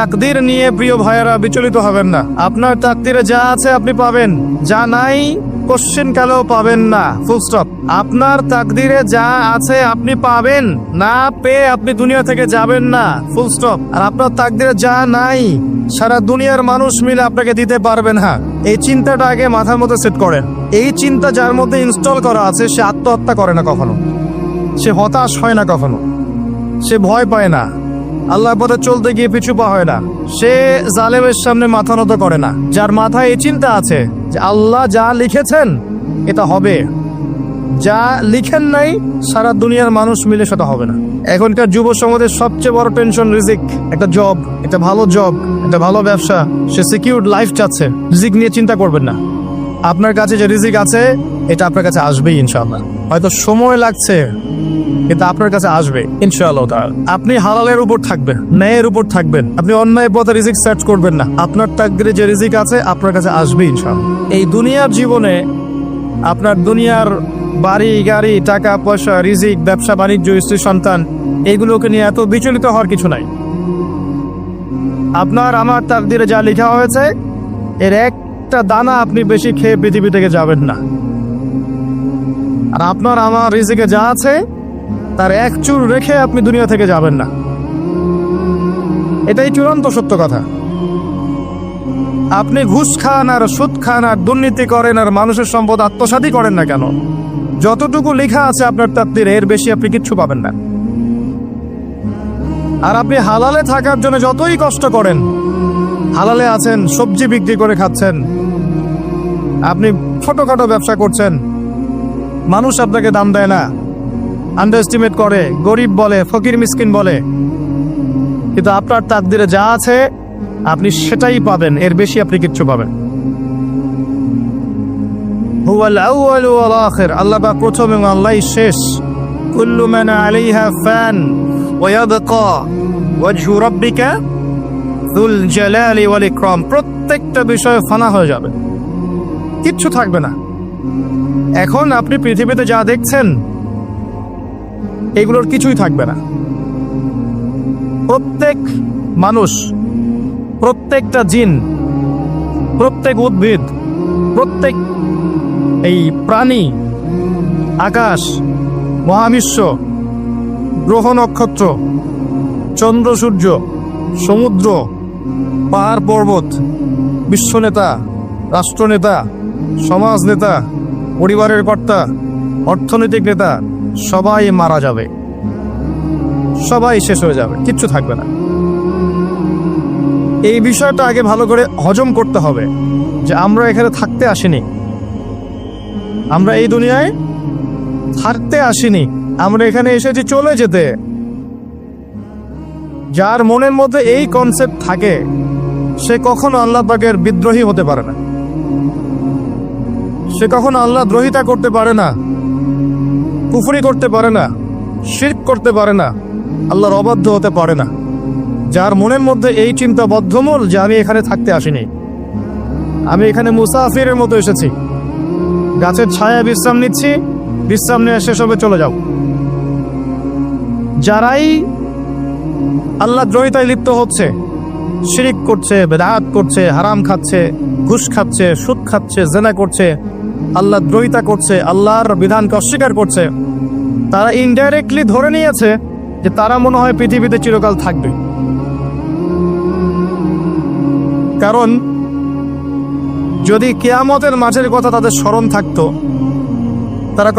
তাকদির নিয়ে প্রিয় ভাইয়েরা বিচলিত হবেন না। আপনার তাকদিরে যা আছে আপনি পাবেন, যা নাই কোশ্চেন কালেও পাবেন না। ফুল স্টপ আপনার তাকদিরে যা আছে আপনি পাবেন, না পেয়ে আপনি দুনিয়া থেকে যাবেন না। ফুল স্টপ আর আপনার তাকদিরে যা নাই, সারা দুনিয়ার মানুষ মিলে আপনাকে দিতে পারবেন না। এই চিন্তাটা আগে মাথার মধ্যে সেট করেন। এই চিন্তা যার মধ্যে ইনস্টল করা আছে, সে আত্মহত্যা করে না কখনো। সে হতাশ হয় না কখনো। সে ভয় পায় না। আল্লাহর পথে চলতে গিয়ে পিছু পা হয় না। সে জালেমের সামনে মাথা নত করে না। যার মাথায় এই চিন্তা আছে যে আল্লাহ যা লিখেছেন, এটা হবে। যা লিখেন নাই, সারা দুনিয়ার মানুষ মিলে সেটা হবে না। এখনকার যুব সমাজের সবচেয়ে বড় টেনশন রিজিক, একটা জব একটা ভালো জব একটা ভালো ব্যবসা। সে সিকিউর লাইফ চাচ্ছে। রিজিক নিয়ে চিন্তা করবেন না। আপনার কাছে যে রিজিক আছে, এটা আপনার কাছে আসবেই ইনশাআল্লাহ। হয়তো সময় লাগছে কিন্তু আপনার কাছে আসবে, ইনশাআল্লাহ। আপনি হালালের উপর থাকবেন, ন্যায়ের উপর থাকবেন। আপনি অন্যায় পথে রিজিক সার্চ করবেন না। আপনার তাকদিরে যে রিজিক আছে, আপনার কাছে আসবে, ইনশাআল্লাহ। এই দুনিয়ার জীবনে আপনার দুনিয়ার বাড়ি, গাড়ি, টাকা, পয়সা, রিজিক, ব্যবসা, বাণিজ্য, স্ত্রী, সন্তান, এইগুলোকে নিয়ে এত বিচলিত হওয়ার কিছু নাই। আপনার, আমার তাকদিরে যা লেখা হয়েছে, এর একটা দানা আপনি বেশি খেয়ে পৃথিবী থেকে যাবেন না। আর আপনার, আমার রিজিকে যা আছে তার এক চুর রেখে আপনি দুনিয়া থেকে যাবেন না। এটাই চূড়ান্ত সত্য কথা। আপনি ঘুষ খান আর সুদ খান আর দুর্নীতি করেন আর মানুষের সম্পদ আত্মসাতই করেন না কেন? যতটুকু লেখা আছে আপনার তাত্তির এর বেশি আপনি কিচ্ছু পাবেন না। আর আপনি হালালে থাকার জন্য যতই কষ্ট করেন, হালালে আছেন, সবজি বিক্রি করে খাচ্ছেন, আপনি ছোটখাটো ব্যবসা করছেন, মানুষ আপনাকে দাম দেয় না। আন্ডার এস্টিমেট করে, গরিব বলে, ফকির মিসকিন বলে। কিন্তু আপনার তাকদিরে যা আছে, আপনি সেটাই পাবেন, এর বেশি আপনি কিচ্ছু পাবেন আল্লাহ পাক প্রথম এবং আল্লাহই শেষ। কুল্লু মান আলাইহা ফান ওয়া ইয়াবকা ওয়াজহু রাব্বিকা যুল জালালি ওয়াল ইকরাম। প্রত্যেকটা বিষয় ফানা হয়ে যাবে। কিচ্ছু থাকবে না। এখন আপনি পৃথিবীতে যা দেখছেন এগুলোর কিছুই থাকবে না। প্রত্যেক মানুষ, প্রত্যেকটা জিন, প্রত্যেক উদ্ভিদ, প্রত্যেক এই প্রাণী, আকাশ, মহাবিশ্ব, গ্রহ নক্ষত্র, চন্দ্র, সূর্য, সমুদ্র, পাহাড়, পর্বত, বিশ্বনেতা, রাষ্ট্রনেতা সমাজ নেতা পরিবারের কর্তা, অর্থনৈতিক নেতা সবাই মারা যাবে। সবাই শেষ হয়ে যাবে, কিচ্ছু থাকবে না। এই বিষয়টা আগে ভালো করে হজম করতে হবে যে আমরা এখানে থাকতে আসিনি। আমরা এই দুনিয়ায় থাকতে আসিনি। আমরা এখানে এসেছি চলে যেতে। যার মনের মধ্যে এই কনসেপ্ট থাকে, সে কখনো আল্লাহ পাকের বিদ্রোহী হতে পারে না। সে কখনো আল্লাহ দ্রোহিতা করতে পারে না। কুফরি করতে পারে না, শির্ক করতে পারে না, আল্লাহর অবাধ্য হতে পারে না। যার মনের মধ্যে এই চিন্তা বদ্ধমূল যে আমি এখানে থাকতে আসিনি। আমি এখানে মুসাফিরের মতো এসেছি। গাছের ছায়া বিশ্রাম নিচ্ছি, বিশ্রাম নিয়ে শেষ হবে, চলে যাও। যারাই আল্লাহ দ্রোহিতায় লিপ্ত হচ্ছে, শিরিক করছে, বেদাত করছে, হারাম খাচ্ছে, ঘুষ খাচ্ছে, সুদ খাচ্ছে, জেনা করছে আল্লাহ দ্রোহিতা করছে, আল্লাহর বিধানকে অস্বীকার করছে। তারা ইনডাইরেক্টলি ধরে নিয়েছে যে তারা মনে হয় পৃথিবীতে চিরকাল থাকবে। কারণ যদি কেয়ামতের মাঝের কথা তাদের স্মরণ থাকতো, তারা